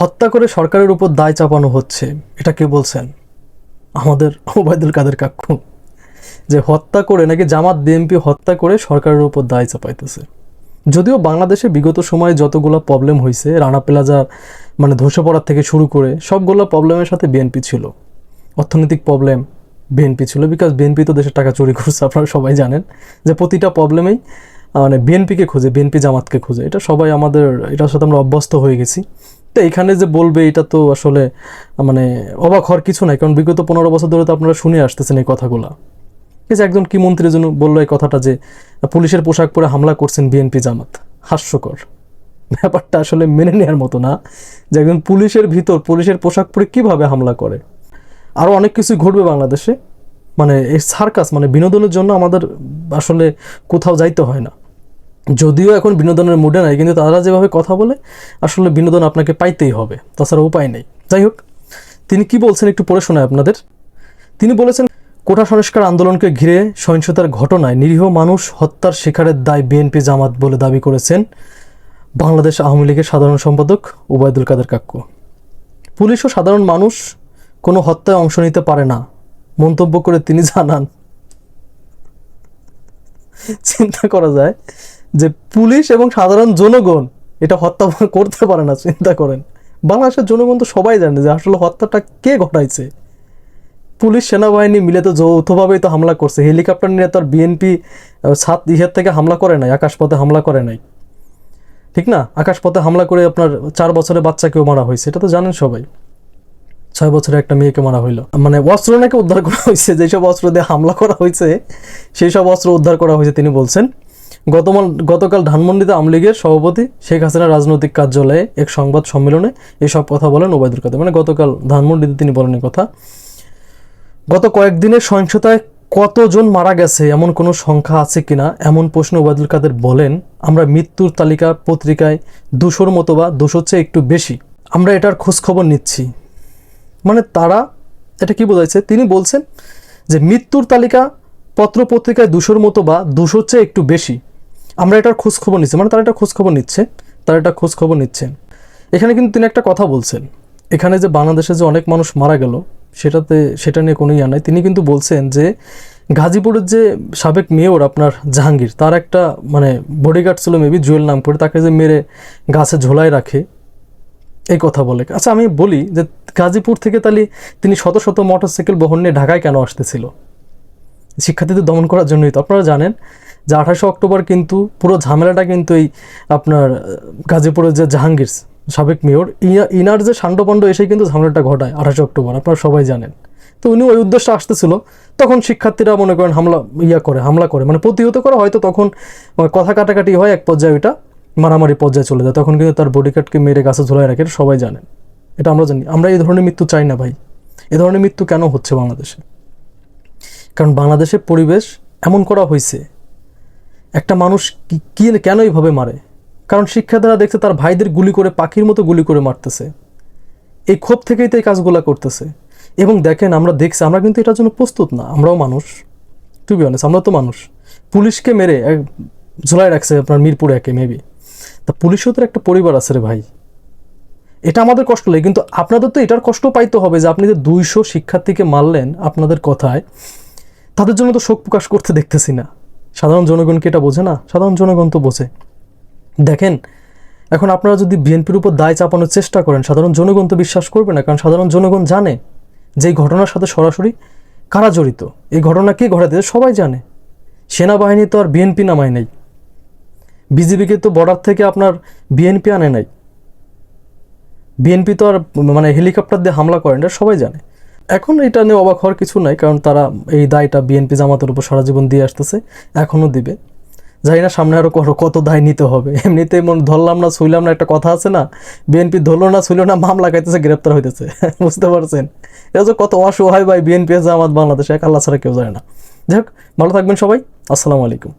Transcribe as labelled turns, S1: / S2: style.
S1: হত্যা করে সরকারের উপর দায় চাপানো হচ্ছে, এটা কে বলছেন? আমাদের ওবায়দুল কাদের কাকু, যে হত্যা করে নাকি জামাত, বিএনপি হত্যা করে সরকারের উপর দায় চাপাইতেছে। যদিও বাংলাদেশে বিগত সময়ে যতগুলো প্রবলেম হয়েছে রানা প্লাজা মানে ধসে পড়ার থেকে শুরু করে সবগুলো প্রবলেমের সাথে বিএনপি ছিল। অর্থনৈতিক প্রবলেম বিএনপি ছিল বিকজ বিএনপি তো দেশের টাকা চুরি করছে, আপনারা সবাই জানেন যে প্রতিটা প্রবলেমেই মানে বিএনপিকে খোঁজে, বিএনপি জামাতকে খোঁজে। এটা সবাই আমাদের, এটার সাথে আমরা অভ্যস্ত হয়ে গেছি। তো এখানে যে বলবে, এটা তো আসলে মানে অবাক হওয়ার কিছু নাই, কারণ বিগত পনেরো বছর ধরে তো আপনারা শুনে আসতেছেন এই কথাগুলা। এই যে একজন কি মন্ত্রীর জন্য বলল এই কথাটা যে, পুলিশের পোশাক পরে হামলা করছেন বিএনপি জামাত, হাস্যকর। ব্যাপারটা আসলে মেনে নেওয়ার মতো না, যে একজন পুলিশের ভিতর, পুলিশের পোশাক পরে কীভাবে হামলা করে। আরও অনেক কিছুই ঘটবে বাংলাদেশে মানে এই সার্কাস মানে বিনোদনের জন্য আমাদের আসলে কোথাও যাইতে হয় না। যদিও এখন বিনোদনের মুডে নাই, কিন্তু তারা যেভাবে কথা বলে, আসলে বিনোদন আপনাকে পাইতেই হবে। তাছাড়া উপায় নেই। যাই হোক, তিনি কি বলছেন একটু পড়ে শোনায় আপনাদের। তিনি বলেছেন, কোটা সংস্কার আন্দোলনকে ঘিরে সহিংসতার ঘটনায় নিরীহ মানুষ হত্যার শিকারের দায় বিএনপি জামাত বলে দাবি করেছেন বাংলাদেশ আওয়ামী লীগের সাধারণ সম্পাদক ওবায়দুল কাদের কাক্কু পুলিশ ও সাধারণ মানুষ কোনো হত্যায় অংশ নিতে পারে না, মন্তব্য করে তিনি জানান। চিন্তা করা যায় যে পুলিশ এবং সাধারণ জনগণ এটা হত্যা করতে পারে না, চিন্তা করেন। বাংলাদেশের জনগণ তো সবাই জানে যে আসলে হত্যাটা কে ঘটাইছে। পুলিশ সেনাবাহিনী মিলে তো যৌথভাবেই তো হামলা করছে। হেলিকপ্টার নিয়ে তো আর বিএনপি সাত ইহের থেকে হামলা করে নাই, আকাশপথে হামলা করে নাই। ঠিক না? আকাশপথে হামলা করে আপনার চার বছরের বাচ্চাকেও মারা হয়েছে। এটা তো জানেন সবাই। ছয় বছরের একটা মেয়েকে মারা হইল। মানে অস্ত্র নাকি উদ্ধার করা হয়েছে? যেসব অস্ত্র দিয়ে হামলা করা হয়েছে সেই সব অস্ত্র উদ্ধার করা হয়েছে, তিনি বলছেন। গতমাল গতকাল ধানমন্ডিতে আওয়ামী লীগের সভাপতি শেখ হাসিনা রাজনৈতিক কার্যালয়ে এক সংবাদ সম্মেলনে এসব কথা বলেন ওবায়দুল কাদের। মানে গতকাল ধানমন্ডিতে তিনি বলেন কথা। গত কয়েকদিনের সহিংসতায় কতজন মারা গেছে, এমন কোনো সংখ্যা আছে কিনা, এমন প্রশ্ন ওবায়দুল কাদের বলেন। আমরা মৃত্যুর তালিকা পত্রিকায় দুশোর মতো বা দুশোর চেয়ে একটু বেশি। আমরা এটার খোঁজখবর নিচ্ছি। মানে তারা, এটা কি বোঝাইছে? তিনি বলছেন যে মৃত্যুর তালিকা পত্র পত্রিকায় দুশোর মতো বা দুশোর চেয়ে একটু বেশি। আমরা এটার খোঁজ খবর নিচ্ছি মানে তারা এটা খোঁজ খবর নিচ্ছে, তারা এটা খোঁজ খবর নিচ্ছেন এখানে কিন্তু তিনি একটা কথা বলছেন। এখানে যে বাংলাদেশে যে অনেক মানুষ মারা গেল, সেটাতে, সেটা নিয়ে কোনো ইয়া নাই। তিনি কিন্তু বলছেন যে গাজীপুরের যে সাবেক মেয়র আপনার জাহাঙ্গীর, তার একটা মানে বডিগার্ড ছিল মেবি জুয়েল নাম করে, তাকে যে মেরে গাছে ঝোলায় রাখে, এই কথা বলে। আচ্ছা আমি বলি যে গাজীপুর থেকে তাহলে তিনি শত শত মোটরসাইকেল বহন নিয়ে ঢাকায় কেন আসতেছিল? শিক্ষার্থীদের দমন করার জন্যই তো। আপনারা জানেন যে আঠাশে অক্টোবর কিন্তু পুরো ঝামেলাটা কিন্তু এই আপনার গাজীপুরের যে জাহাঙ্গীর সাবেক মেয়র ইনার যে সান্ডপণ্ড এসে কিন্তু ঝামেলাটা ঘটায় আঠাশে অক্টোবর, আপনারা সবাই জানেন। তো উনি ওই উদ্দেশ্যে আসতেছিল, তখন শিক্ষার্থীরা মনে করেন হামলা, ইয়া করে, হামলা করে মানে প্রতিহত করে, হয়তো তখন কথা কাটাকাটি হয় এক পর্যায়ে ওইটা, মারামারি পর্যায়ে চলে যায়, তখন কিন্তু তার বডি বডিগার্ডকে মেরে গাছে ঝোলায় রাখে সবাই জানেন। এটা আমরা জানি, আমরা এই ধরনের মৃত্যু চাই না ভাই। এ ধরনের মৃত্যু কেন হচ্ছে বাংলাদেশে? কারণ বাংলাদেশের পরিবেশ এমন করা হয়েছে একটা মানুষ কি- কেন এইভাবে মারে? কারণ শিক্ষার্থীরা দেখছে তার ভাইদের গুলি করে, পাখির মতো গুলি করে মারতেছে। এই ক্ষোভ থেকেই তো এই কাজগুলো করতেছে। এবং দেখেন, আমরা দেখছি, আমরা কিন্তু এটার জন্য প্রস্তুত না। আমরাও মানুষ। টু বি অনেস্ট আমরা তো মানুষ। পুলিশকে মেরে ঝোলায় রাখছে আপনার মিরপুরে একে মেবি তা পুলিশেও তো একটা পরিবার আছে রে ভাই। এটা আমাদের কষ্ট লাগে, কিন্তু আপনাদের তো এটার কষ্ট পাইতে হবে যে আপনি যে দুইশো শিক্ষার্থীকে মারলেন আপনাদের কথায়, তাদের জন্য তো শোক প্রকাশ করতে দেখতেছি না। সাধারণ জনগণ কি এটা বোঝে না? সাধারণ জনগণ তো বোঝে। দেখেন, এখন আপনারা যদি বিএনপির উপর দায় চাপানোর চেষ্টা করেন, সাধারণ জনগণ তো বিশ্বাস করবে না, কারণ সাধারণ জনগণ জানে যে এই ঘটনার সাথে সরাসরি কারা জড়িত। এই ঘটনা কে ঘটাতে সবাই জানে। সেনাবাহিনী তো আর বিএনপি নামায় নাই। বিজেপিকে তো বর্ডার থেকে আপনার বিএনপি আনে নাই। বিএনপি তো আর মানে হেলিকপ্টার দিয়ে হামলা করেন, এটা সবাই জানে। এখন এটা নিয়ে অবাক হওয়ার কিছু নাই, কারণ তারা এই দায়টা বিএনপি জামাতের উপর সারা জীবন দিয়ে আসতেছে, এখনও দিবে। জানি না, সামনে আরও কত দায় নিতে হবে। এমনিতে মনে ধরলাম না শুইলাম না, একটা কথা আছে না, বিএনপি ধরলো না, ছুইল না, মামলা খাইতেছে, গ্রেপ্তার হইতেছে। বুঝতে পারছেন? এটা যে কত অসহায় ভাই, বিএনপি জামাত বাংলাদেশে, এক আল্লাহ ছাড়া কেউ জানে না। যাই হোক, ভালো থাকবেন সবাই। আসসালামু আলাইকুম।